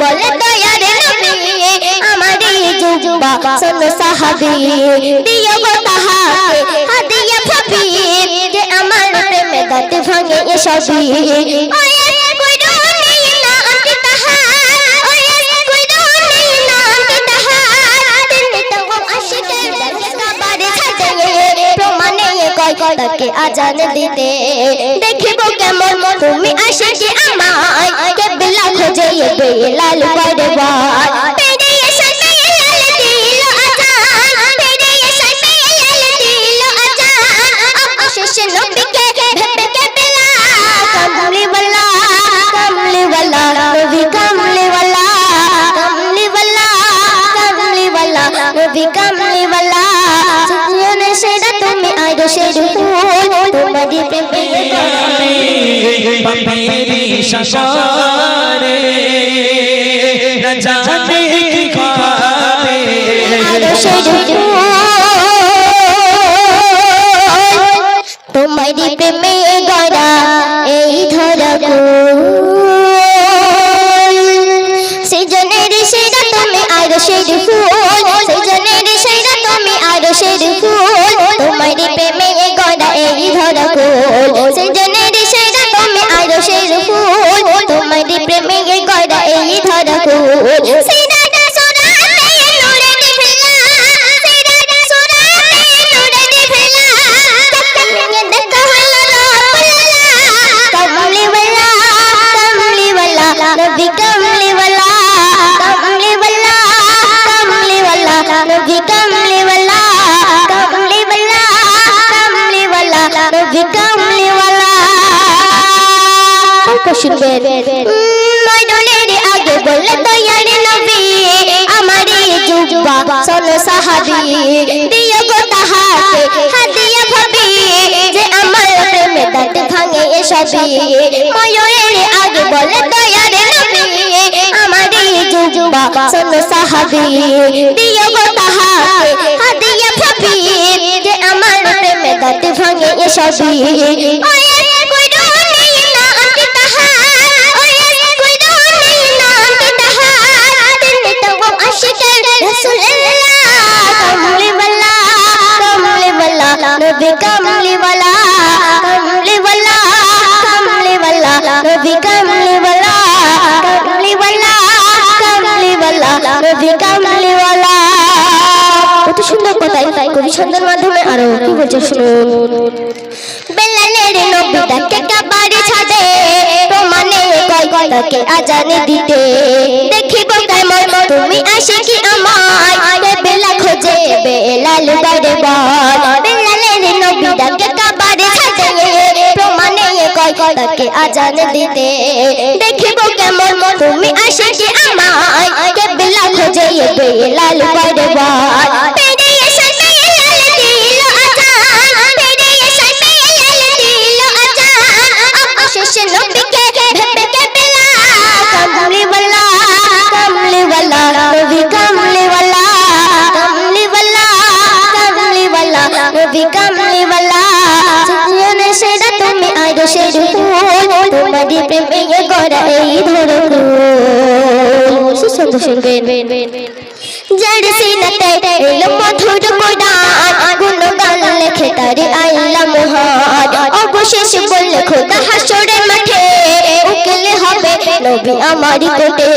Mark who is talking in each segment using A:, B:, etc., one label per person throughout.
A: বলে দয়ার নবী আমার যুবা সন সাহাবী দিও গো তাহাকে হাদিয়া ভাবি যে আমার প্রেমে দাঁত ভাঙে এসবই তাকে আজান দিতে দেখিব কেমন তুমি আমায় কেবলা সাথে লাল দিল আজান পেরিয়ে সাথে লাল দিল আজান অবশেষে নবীকে ভেবে কেবলা কমলি ওয়ালা কমলি ওয়ালা নবী কমলি ওয়ালা কমলি ওয়ালা কমলি ওয়ালা নবী কমলি ওয়ালা জীবনে সেরা তুমি আর সেরা ফুল তোমারই প্রেমে
B: বাপেরি শাসরে না জানে কি খাবে
A: তোমারি প্রেমে গড়া এই ধরকু সেজনের সেরা তুমি আর সের ফুল, সেজনের সেরা তুমি আর সের ফুল তোমারি প্রেমে গড়া এই এই ধরকু সেরাটা সোনাতে নুরে দিফলা সেরাটা বললে দয়ার নবী আমারই যুবা সন সাহাবী, দিও গো তাহাকে হাদিয়া ভাবি, যে আমার প্রেমে দাঁত ভাঙে এসবই। ময়ূরের আগে বলে দয়ার নবী আমারই যুবা সন সাহাবী, দিও গো তাহাকে হাদিয়া যে আমার প্রেমে দাঁত ভাঙে এসবই। নবী কমলি ওয়ালা কমলি ওয়ালা কমলি ওয়ালা নবী কমলি ওয়ালা কত সুন্দর কথাই, কবি ছন্দের মাধ্যমে আরও কি বলছে শুনুন। বেলালের কেমন তুমি আসে কি আমায় বেলা খোঁজে বেলাল বারে বার আজানে দিতে দেখিব কেমন তুমি আসে কি আমায় কে বেলা খোঁজে বেলাল বারে তোমারই প্রেমে এই ধরো সুন্দর শুনবেন এলো মধুর লেখে অবশেষ বললে খোদা মাঠে উকিল হবে নবী আমারই কোটে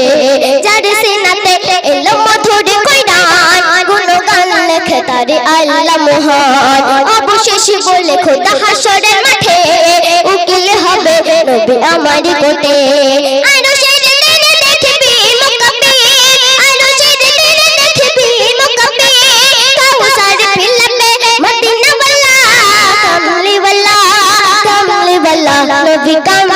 A: এলো মধুর লেখে অবশেষ বলে খোদা কোটে আরও সেরে দেখবি মুকাবি আরও সেরে দেখবি মুকাবি কাউসার ফিলবে, মদিনা ওয়ালা কমলি ওয়ালা কমলি ওয়ালা নবী কম